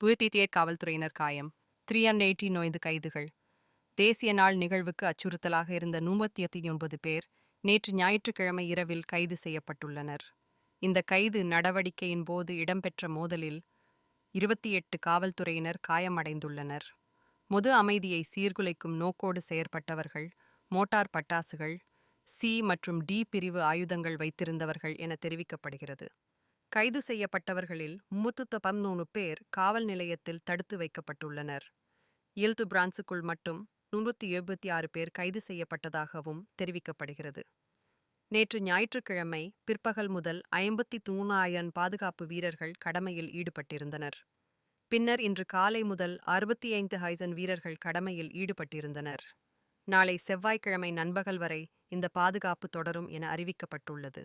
புயத்தீத்தியர் காவல்துறையினர் காயம். Three and eighty நோய்ந்து கைதுகள். தேசிய நாள் நிகழ்வுக்கு அச்சுறுத்தலாக இருந்த நூற்றி ஒன்பது பேர் நேற்று ஞாயிற்றுக்கிழமை இரவில் கைது செய்யப்பட்டுள்ளனர். இந்த கைது நடவடிக்கையின் போது இடம்பெற்ற மோதலில் இருபத்தி எட்டு காவல்துறையினர் காயமடைந்துள்ளனர். பொது அமைதியை சீர்குலைக்கும் நோக்கோடு செயற்பட்டவர்கள் மோட்டார் பட்டாசுகள் சி மற்றும் டி பிரிவு ஆயுதங்கள் வைத்திருந்தவர்கள் என தெரிவிக்கப்படுகிறது. கைது செய்யப்பட்டவர்களில் முன்னூற்று பதிமூணு பேர் காவல் நிலையத்தில் தடுத்து வைக்கப்பட்டுள்ளனர். இல்து பிரான்சுக்குள் மட்டும் முன்னூற்றி எழுபத்தி ஆறு பேர் கைது செய்யப்பட்டதாகவும் தெரிவிக்கப்படுகிறது. நேற்று ஞாயிற்றுக்கிழமை பிற்பகல் முதல் ஐம்பத்தி மூணாயிரம் பாதுகாப்பு வீரர்கள் கடமையில் ஈடுபட்டிருந்தனர். பின்னர் இன்று காலை முதல் அறுபத்தி ஐந்து ஹைசன் வீரர்கள் கடமையில் ஈடுபட்டிருந்தனர். நாளை செவ்வாய்க்கிழமை நண்பகல் வரை இந்த பாதுகாப்பு தொடரும் என அறிவிக்கப்பட்டுள்ளது.